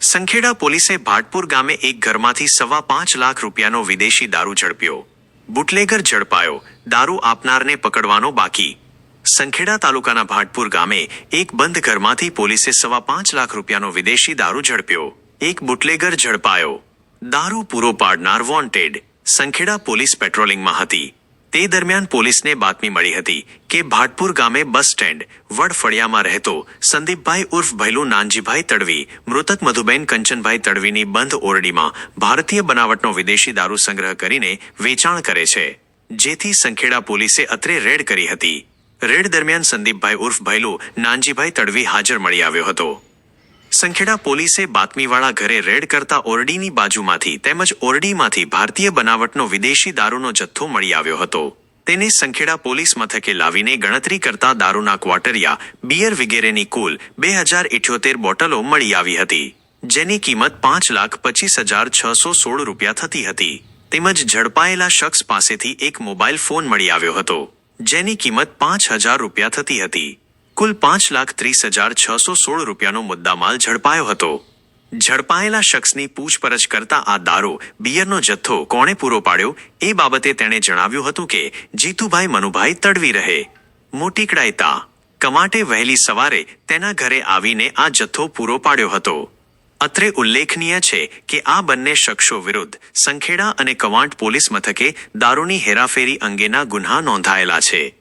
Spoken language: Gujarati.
સંખેડા પોલીસે ભાટપુર ગામે એક ઘરમાંથી સવા પાંચ લાખ રૂપિયાનો વિદેશી દારૂ ઝડપ્યો. બુટલેગર ઝડપાયો. દારૂ આપનારને પકડવાનો બાકી. સંખેડા તાલુકાના ભાટપુર ગામે એક બંધ ઘરમાંથી પોલીસે સવા પાંચ લાખ રૂપિયાનો વિદેશી દારૂ ઝડપ્યો. એક બુટલેગર ઝડપાયો. દારૂ પૂરો પાડનાર વોન્ટેડ સંખેડા પોલીસ પેટ્રોલિંગમાં હતી. તે દરમિયાન પોલીસને બાતમી મળી હતી કે ભાટપુર ગામે બસ સ્ટેન્ડ વડફળિયામાં રહેતો સંદીપભાઈ ઉર્ફ ભૈલુ નાનજીભાઈ તડવી, મૃતક મધુબેન કંચનભાઈ તડવીની બંધ ઓરડીમાં ભારતીય બનાવટનો વિદેશી દારૂ સંગ્રહ કરીને વેચાણ કરે છે. જેથી સંખેડા પોલીસે અત્રે રેડ કરી હતી. રેડ દરમિયાન સંદીપભાઈ ઉર્ફ ભૈલુ નાનજીભાઈ તડવી હાજર મળી આવ્યો હતો. સંખેડા પોલીસે બાતમીવાળા ઘરે રેડ કરતા ઓરડીની બાજુમાંથી તેમજ ઓરડીમાંથી ભારતીય બનાવટનો વિદેશી દારૂનો જથ્થો મળી આવ્યો હતો. તેને સંખેડા પોલીસ મથકે લાવીને ગણતરી કરતા દારૂના ક્વાર્ટરિયા બિયર વગેરેની કુલ બે હજાર ઇઠ્યોતેર બોટલો મળી આવી હતી, જેની કિંમત પાંચ લાખ પચીસ હજાર છસો સોળ રૂપિયા થતી હતી. તેમજ ઝડપાયેલા શખ્સ પાસેથી એક મોબાઈલ ફોન મળી આવ્યો હતો, જેની કિંમત પાંચ હજાર રૂપિયા થતી હતી. કુલ પાંચ લાખ ત્રીસ હજાર છસો સોળ રૂપિયાનો મુદ્દામાલ ઝડપાયો હતો. ઝડપાયેલા શખ્સની પૂછપરછ કરતા આ દારૂ, બિયરનો જથ્થો કોણે પૂરો પાડ્યો? એ બાબતે તેણે જણાવ્યું હતું કે, જીતુભાઈ મનુભાઈ તડવી રહે. મોટીકડાયતા કમાટે વહેલી સવારે તેના ઘરે આવીને આ જથ્થો પૂરો પાડ્યો હતો. અત્રે ઉલ્લેખનીય છે કે આ બંને શખ્સો વિરુદ્ધ સંખેડા અને કવાંટ પોલીસ મથકે દારૂની હેરાફેરી અંગેના ગુન્હા નોંધાયેલા છે.